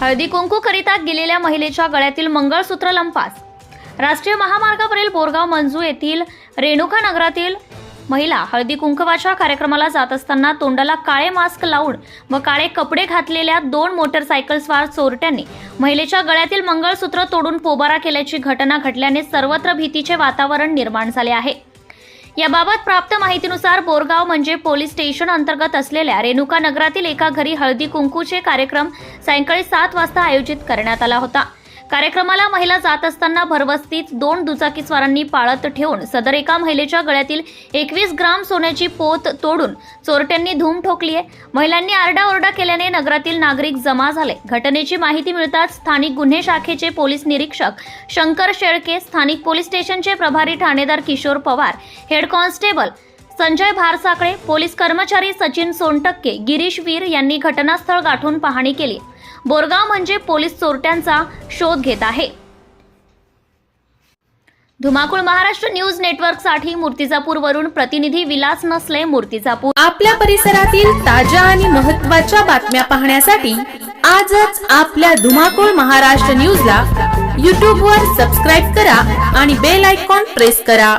हळदी कुंकू करिता गेलेल्या महिलेच्या गळ्यातील मंगळसूत्र लंपास. राष्ट्रीय महामार्गावरील बोरगाव मंजू येथील रेणुका नगरातील महिला हळदी कुंकवाच्या कार्यक्रमाला जात असताना तोंडाला काळे मास्क लावून व काळे कपडे घातलेल्या दोन मोटरसायकलस्वार चोरट्यांनी महिलेच्या गळ्यातील मंगळसूत्र तोडून पोबारा केल्याची घटना घडल्याने सर्वत्र भीतीचे वातावरण निर्माण झाले आहे. याबाबत प्राप्त माहितीनुसार बोरगाव म्हणजे पोलीस स्टेशन अंतर्गत असलेल्या रेणुका नगरातील एका घरी हळदी कुंकूचे कार्यक्रम सायंकाळी सात वाजता आयोजित करण्यात आला होता. कार्यक्रमाला महिला जात असताना भरवस्तीत दोन दुचाकीस्वारांनी पाळत ठेवून सदर एका महिलेच्या गळ्यातील एकवीस ग्राम सोन्याची पोत तोडून चोरट्यांनी धूम ठोकली आहे. महिलांनी आरडाओरडा केल्याने नगरातील नागरिक जमा झाले. घटनेची माहिती मिळताच स्थानिक गुन्हे शाखेचे पोलीस निरीक्षक शंकर शेळके स्थानिक पोलीस स्टेशनचे प्रभारी ठाणेदार Kishor Pawar head constable Sanjay Bharsakale police कर्मचारी सचिन सोनटक्के गिरीश वीर यांनी घटनास्थळ गाठून पाहणी केली. बोरगाव म्हणजे पोलीस चोरट्यांचा शोध घेत आहे. धुमाकूळ महाराष्ट्र न्यूज नेटवर्कसाठी मूर्तिजापूर वरून प्रतिनिधी विलास नसले मूर्तिजापूर. आपल्या परिसरातील ताज्या आणि महत्त्वाच्या बातम्या पाहण्यासाठी आजच आपल्या धुमाकूळ महाराष्ट्र न्यूजला यूट्यूबवर सबस्क्राईब करा आणि बेल आयकॉन प्रेस करा.